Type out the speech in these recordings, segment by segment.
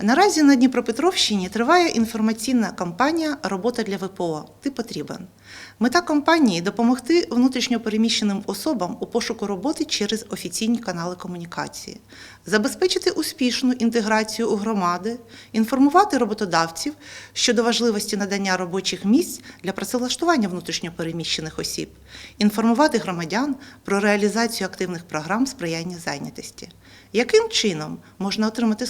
Наразі на Дніпропетровщині триває інформаційна кампанія Робота для ВПО. Ти потрібен. Мета кампанії допомогти внутрішньопереміщеним особам у пошуку роботи через офіційні канали комунікації, забезпечити успішну інтеграцію у громади, інформувати роботодавців щодо важливості надання робочих місць для працевлаштування внутрішньопереміщених осіб, інформувати громадян про реалізацію активних програм сприяння зайнятості. Яким чином можна отримати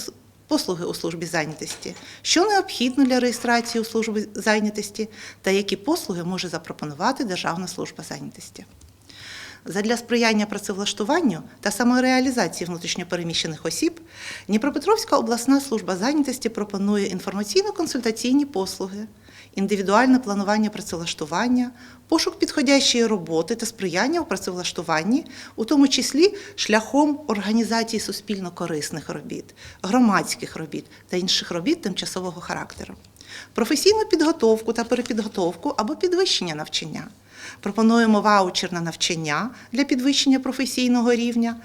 послуги у службі зайнятості, що необхідно для реєстрації у службі зайнятості та які послуги може запропонувати Державна служба зайнятості. Задля сприяння працевлаштуванню та самореалізації внутрішньопереміщених осіб Дніпропетровська обласна служба зайнятості пропонує інформаційно-консультаційні послуги, індивідуальне планування працевлаштування, пошук підходящої роботи та сприяння у працевлаштуванні, у тому числі шляхом організації суспільно корисних робіт, громадських робіт та інших робіт тимчасового характеру, професійну підготовку та перепідготовку або підвищення навчання. Пропонуємо ваучер на навчання для підвищення професійного рівня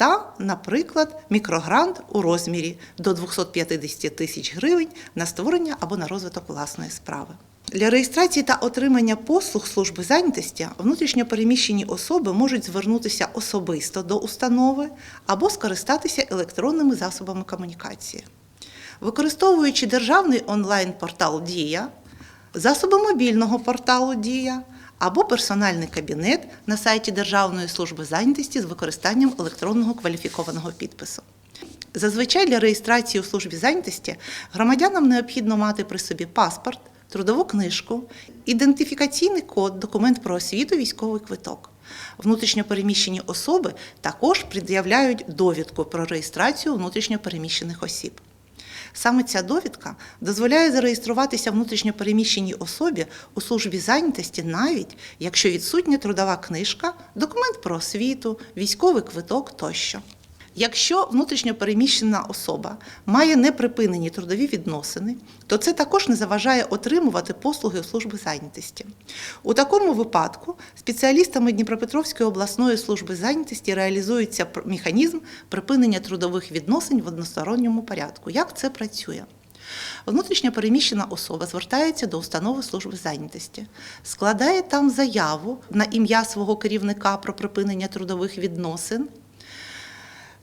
та, наприклад, мікрогрант у розмірі до 250 тисяч гривень на створення або на розвиток власної справи. Для реєстрації та отримання послуг служби зайнятості внутрішньопереміщені особи можуть звернутися особисто до установи або скористатися електронними засобами комунікації. Використовуючи державний онлайн-портал Дія, засоби мобільного порталу Дія або персональний кабінет на сайті Державної служби зайнятості з використанням електронного кваліфікованого підпису. Зазвичай для реєстрації у службі зайнятості громадянам необхідно мати при собі паспорт, трудову книжку, ідентифікаційний код, документ про освіту, військовий квиток. Внутрішньопереміщені особи також пред'являють довідку про реєстрацію внутрішньопереміщених осіб. Саме ця довідка дозволяє зареєструватися внутрішньопереміщеній особі у службі зайнятості, навіть якщо відсутня трудова книжка, документ про освіту, військовий квиток тощо. Якщо внутрішньопереміщена особа має неприпинені трудові відносини, то це також не заважає отримувати послуги у служби зайнятості. У такому випадку спеціалістами Дніпропетровської обласної служби зайнятості реалізується механізм припинення трудових відносин в односторонньому порядку. Як це працює? Внутрішньо переміщена особа звертається до установи служби зайнятості, складає там заяву на ім'я свого керівника про припинення трудових відносин.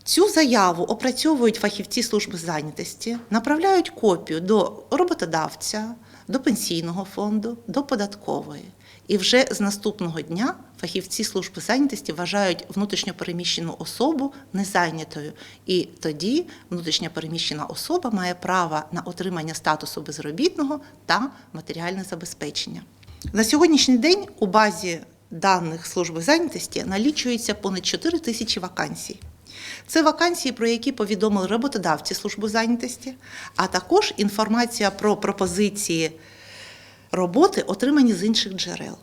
Цю заяву опрацьовують фахівці служби зайнятості, направляють копію до роботодавця, до пенсійного фонду, до податкової. І вже з наступного дня фахівці служби зайнятості вважають внутрішньопереміщену особу незайнятою. І тоді внутрішньопереміщена особа має право на отримання статусу безробітного та матеріальне забезпечення. На сьогоднішній день у базі даних служби зайнятості налічується понад 4 тисячі вакансій. Це вакансії, про які повідомили роботодавці служби зайнятості, а також інформація про пропозиції роботи, отримані з інших джерел.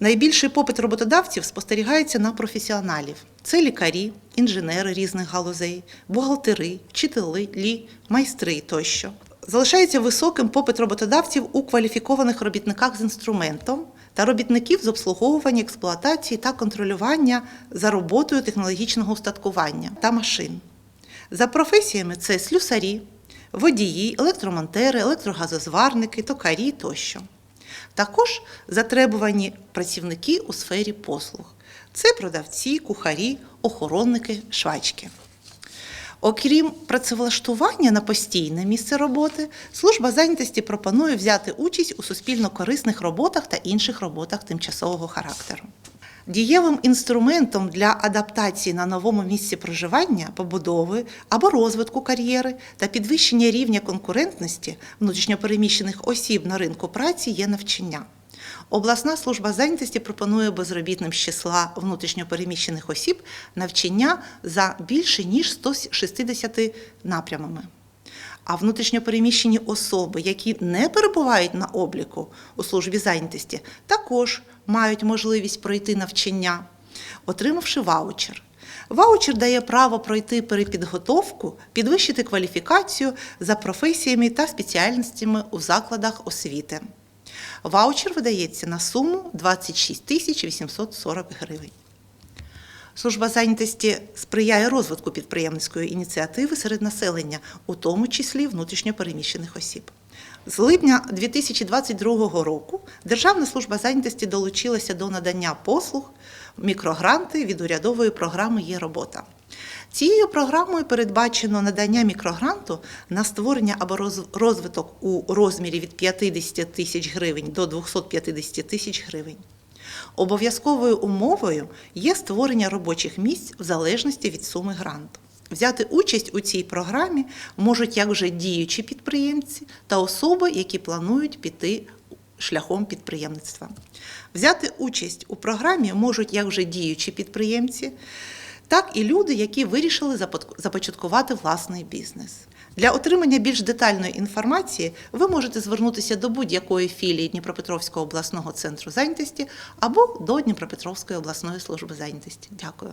Найбільший попит роботодавців спостерігається на професіоналів: це лікарі, інженери різних галузей, бухгалтери, вчителі, майстри тощо. Залишається високим попит роботодавців у кваліфікованих робітниках з інструментом та робітників з обслуговування, експлуатації та контролювання за роботою технологічного устаткування та машин. За професіями це слюсарі, водії, електромонтери, електрогазозварники, токарі тощо. Також затребувані працівники у сфері послуг. Це продавці, кухарі, охоронники, швачки. Окрім працевлаштування на постійне місце роботи, служба зайнятості пропонує взяти участь у суспільно корисних роботах та інших роботах тимчасового характеру. Дієвим інструментом для адаптації на новому місці проживання, побудови або розвитку кар'єри та підвищення рівня конкурентності внутрішньопереміщених осіб на ринку праці є навчання. Обласна служба зайнятості пропонує безробітним з числа внутрішньопереміщених осіб навчання за більше ніж 160 напрямами. А внутрішньопереміщені особи, які не перебувають на обліку у службі зайнятості, також мають можливість пройти навчання, отримавши ваучер. Ваучер дає право пройти перепідготовку, підвищити кваліфікацію за професіями та спеціальностями у закладах освіти. Ваучер видається на суму 26 тисяч 840 гривень. Служба зайнятості сприяє розвитку підприємницької ініціативи серед населення, у тому числі внутрішньопереміщених осіб. З липня 2022 року Державна служба зайнятості долучилася до надання послуг мікрогранти від урядової програми Є робота. Цією програмою передбачено надання мікрогранту на створення або розвиток у розмірі від 50 тисяч гривень до 250 тисяч гривень. Обов'язковою умовою є створення робочих місць в залежності від суми гранту. Взяти участь у цій програмі можуть як вже діючі підприємці та особи, які планують піти шляхом підприємництва. Взяти участь у програмі можуть як вже діючі підприємці, так і люди, які вирішили започаткувати власний бізнес. Для отримання більш детальної інформації ви можете звернутися до будь-якої філії Дніпропетровського обласного центру зайнятості або до Дніпропетровської обласної служби зайнятості. Дякую.